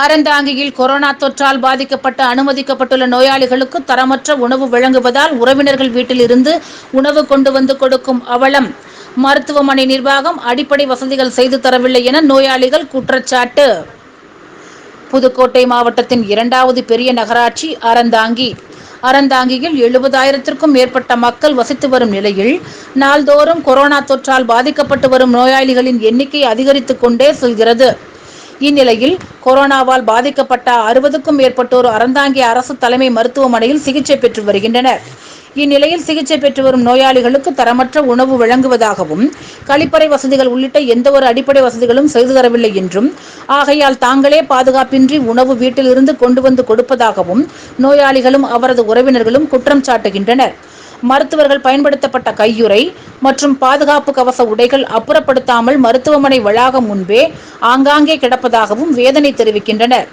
அறந்தாங்கியில் corona தொற்றால் பாதிக்கப்பட்டு அனுமதிக்கப்பட்டுள்ள நோயாளிகளுக்கு தரமற்ற உணவு வழங்குவதால் உறவினர்கள் வீட்டில் இருந்து உணவு கொண்டு வந்து கொடுக்கும் அவலம். மருத்துவமனை நிர்வாகம் அடிப்படை வசதிகள் செய்து தரவில்லை என நோயாளிகள் குற்றச்சாட்டு. புதுக்கோட்டை மாவட்டத்தின் இரண்டாவது பெரிய நகராட்சி அறந்தாங்கி. அறந்தாங்கியில் எழுபதாயிரத்திற்கும் மேற்பட்ட மக்கள் வசித்து வரும் நிலையில் நாள்தோறும் கொரோனா தொற்றால் பாதிக்கப்பட்டு வரும் நோயாளிகளின் எண்ணிக்கை அதிகரித்து கொண்டே செல்கிறது. இந்நிலையில் கொரோனாவால் பாதிக்கப்பட்ட அறுபதுக்கும் மேற்பட்டோர் அறந்தாங்கி அரசு தலைமை மருத்துவமனையில் சிகிச்சை பெற்று வருகின்றனர். இந்நிலையில் சிகிச்சை பெற்று வரும் நோயாளிகளுக்கு தரமற்ற உணவு வழங்குவதாகவும் கழிப்பறை வசதிகள் உள்ளிட்ட எந்தவொரு அடிப்படை வசதிகளும் செய்து தரவில்லை என்றும் ஆகையால் தாங்களே பாதுகாப்பின்றி உணவு வீட்டிலிருந்து கொண்டு வந்து கொடுப்பதாகவும் நோயாளிகளும் அவரது உறவினர்களும் குற்றம் சாட்டுகின்றனர். மருத்துவர்கள் பயன்படுத்தப்பட்ட கையுறை மற்றும் பாதுகாப்பு கவச உடைகள் அப்புறப்படுத்தாமல் மருத்துவமனை வளாகம் முன்பே ஆங்காங்கே கிடப்பதாகவும் வேதனை தெரிவிக்கின்றனர்.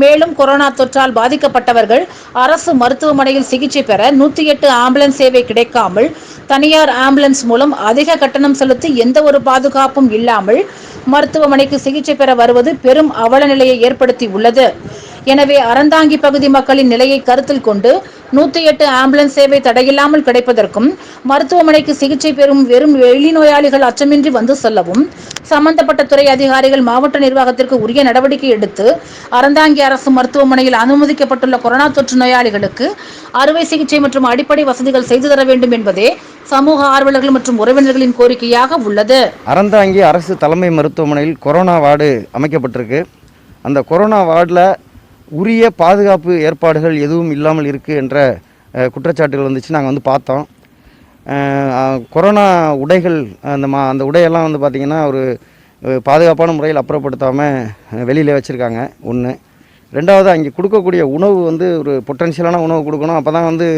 மேலும் கொரோனா தொற்றால் பாதிக்கப்பட்டவர்கள் அரசு மருத்துவமனையில் சிகிச்சை பெற நூற்றி எட்டு ஆம்புலன்ஸ் சேவை கிடைக்காமல் தனியார் ஆம்புலன்ஸ் மூலம் அதிக கட்டணம் செலுத்தி எந்த ஒரு பாதுகாப்பும் இல்லாமல் மருத்துவமனைக்கு சிகிச்சை பெற வருவது பெரும் அவல நிலையை ஏற்படுத்தி உள்ளது. எனவே அறந்தாங்கி பகுதி மக்களின் நிலையை கருத்தில் கொண்டு நூற்றி எட்டு ஆம்புலன்ஸ் சேவை தடையில்லாமல் கிடைப்பதற்கும் மருத்துவமனைக்கு சிகிச்சை பெறும் வெறும் வெளிநோயாளிகள் அச்சமின்றி வந்து செல்லவும் சம்பந்தப்பட்ட துறை அதிகாரிகள் மாவட்ட நிர்வாகத்திற்கு உரிய நடவடிக்கை எடுத்து அறந்தாங்கி அரசு மருத்துவமனையில் அனுமதிக்கப்பட்டுள்ள கொரோனா தொற்று நோயாளிகளுக்கு அறுவை சிகிச்சை மற்றும் அடிப்படை வசதிகள் செய்து தர வேண்டும் என்பதே சமூக ஆர்வலர்கள் மற்றும் உறவினர்களின் கோரிக்கையாக உள்ளது. அறந்தாங்கி அரசு தலைமை மருத்துவமனையில் கொரோனா வார்டு அமைக்கப்பட்டிருக்கு. அந்த கொரோனா வார்டில் உரிய பாதுகாப்பு ஏற்பாடுகள் எதுவும் இல்லாமல் இருக்குது என்ற குற்றச்சாட்டுகள் வந்துச்சு. நாங்கள் வந்து பார்த்தோம். கொரோனா உடைகள் அந்த மா அந்த உடையெல்லாம் வந்து பார்த்திங்கன்னா ஒரு பாதுகாப்பான முறையில் அப்புறப்படுத்தாமல் வெளியில் வச்சுருக்காங்க. ஒன்று ரெண்டாவது அங்கே கொடுக்கக்கூடிய உணவு வந்து ஒரு பொட்டன்ஷியலான உணவு கொடுக்கணும். அப்போ தான் வந்து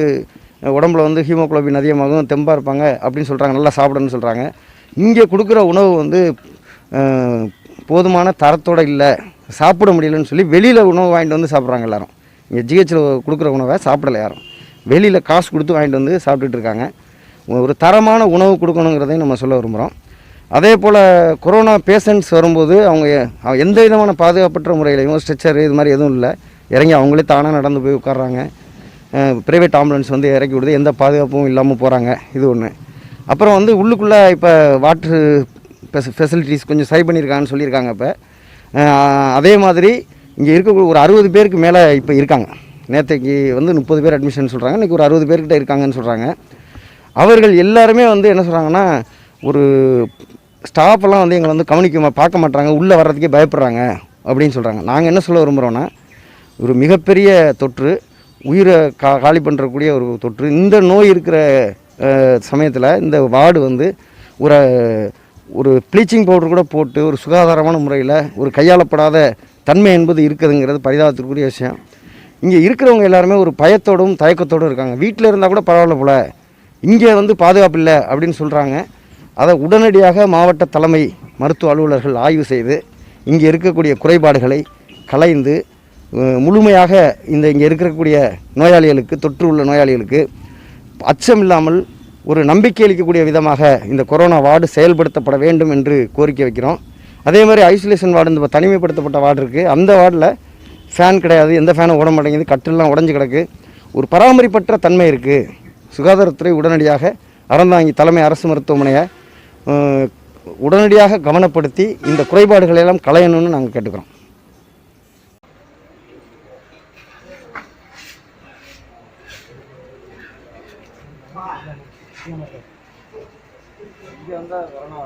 உடம்புல வந்து ஹீமோகுளோபின் அதிகமாகும் தெம்பாக இருப்பாங்க அப்படின்னு சொல்கிறாங்க நல்லா சாப்பிடணும்னு சொல்கிறாங்க இங்கே கொடுக்குற உணவு வந்து போதுமான தரத்தோடு இல்லை. சாப்பிட முடியலன்னு சொல்லி வெளியில் உணவு வாங்கிட்டு வந்து சாப்பிட்றாங்க எல்லாரும். இங்கே ஜிஹெச்சில் கொடுக்குற உணவை சாப்பிடல யாரும். வெளியில் காசு கொடுத்து வாங்கிட்டு வந்து சாப்பிட்டுட்டு இருக்காங்க. ஒரு தரமான உணவு கொடுக்கணுங்கிறதையும் நம்ம சொல்ல விரும்புகிறோம் அதே போல் கொரோனா பேஷண்ட்ஸ் வரும்போது அவங்க அவங்க எந்த விதமான பாதுகாப்பற்ற முறையிலையும் ஸ்ட்ரெச்சர் இது மாதிரி எதுவும் இல்லை. இறங்கி அவங்களே தானாக நடந்து போய் உட்கார்றாங்க. ப்ரைவேட் ஆம்புலன்ஸ் வந்து இறக்கி விடுது. எந்த பாதுகாப்பும் இல்லாமல் போகிறாங்க இது ஒன்று அப்புறம் வந்து உள்ளுக்குள்ளே இப்போ வாட்ரு ஃபெசிலிட்டிஸ் கொஞ்சம் சரி பண்ணியிருக்காங்கன்னு சொல்லியிருக்காங்க இப்போ. அதே மாதிரி இங்கே இருக்கக்கூடிய ஒரு அறுபது பேருக்கு மேலே இப்போ இருக்காங்க. நேற்றைக்கு வந்து முப்பது பேர் அட்மிஷன் சொல்கிறாங்க இன்றைக்கி ஒரு அறுபது பேர்கிட்ட இருக்காங்கன்னு சொல்கிறாங்க அவர்கள் எல்லாருமே வந்து என்ன சொல்கிறாங்கன்னா ஒரு ஸ்டாஃபெல்லாம் வந்து எங்களை வந்து கவனிக்க மா- பார்க்க மாட்டாங்க உள்ளே வர்றதுக்கே பயப்படுறாங்க அப்படின்னு சொல்கிறாங்க நாங்கள் என்ன சொல்ல விரும்புகிறோன்னா ஒரு மிகப்பெரிய தொற்று உயிரை கா காலி பண்ணுறக்கூடிய ஒரு தொற்று. இந்த நோய் இருக்கிற சமயத்தில் இந்த வார்டு வந்து ஒரு ஒரு ப்ளீச்சிங் பவுடர் கூட போட்டு ஒரு சுகாதாரமான முறையில் ஒரு கையாளப்படாத தன்மை என்பது இருக்குதுங்கிறது பரிதாபத்திற்குரிய விஷயம். இங்கே இருக்கிறவங்க எல்லாருமே ஒரு பயத்தோடும் தயக்கத்தோடும் இருக்காங்க. வீட்டில் இருந்தால் கூட பரவாயில்ல போல. இங்கே வந்து பாதுகாப்பு இல்லை அப்படின்னு சொல்கிறாங்க அதை உடனடியாக மாவட்ட தலைமை மருத்துவ அலுவலர்கள் ஆய்வு செய்து இங்கே இருக்கக்கூடிய குறைபாடுகளை களைந்து முழுமையாக இந்த இங்கே இருக்கக்கூடிய நோயாளிகளுக்கு தொற்று உள்ள நோயாளிகளுக்கு அச்சம் இல்லாமல் ஒரு நம்பிக்கை அளிக்கக்கூடிய விதமாக இந்த கொரோனா வார்டு செயல்படுத்தப்பட வேண்டும் என்று கோரிக்கை வைக்கிறோம். அதே மாதிரி ஐசோலேஷன் வார்டு இந்த தனிமைப்படுத்தப்பட்ட வார்டு இருக்குது அந்த வார்டில் ஃபேன் கிடையாது. எந்த ஃபேனும் ஓட மாட்டேங்குது. கட்டிலெலாம் உடஞ்சி கிடக்கு. ஒரு பராமரிப்பற்ற தன்மை இருக்குது சுகாதாரத்துறை உடனடியாக அறந்தாங்கி தலைமை அரசு மருத்துவமனையை உடனடியாக கவனப்படுத்தி இந்த குறைபாடுகளை எல்லாம் களையணும்னு நாங்கள் கேட்டுக்கிறோம். இங்கே வந்தால் கொரோனா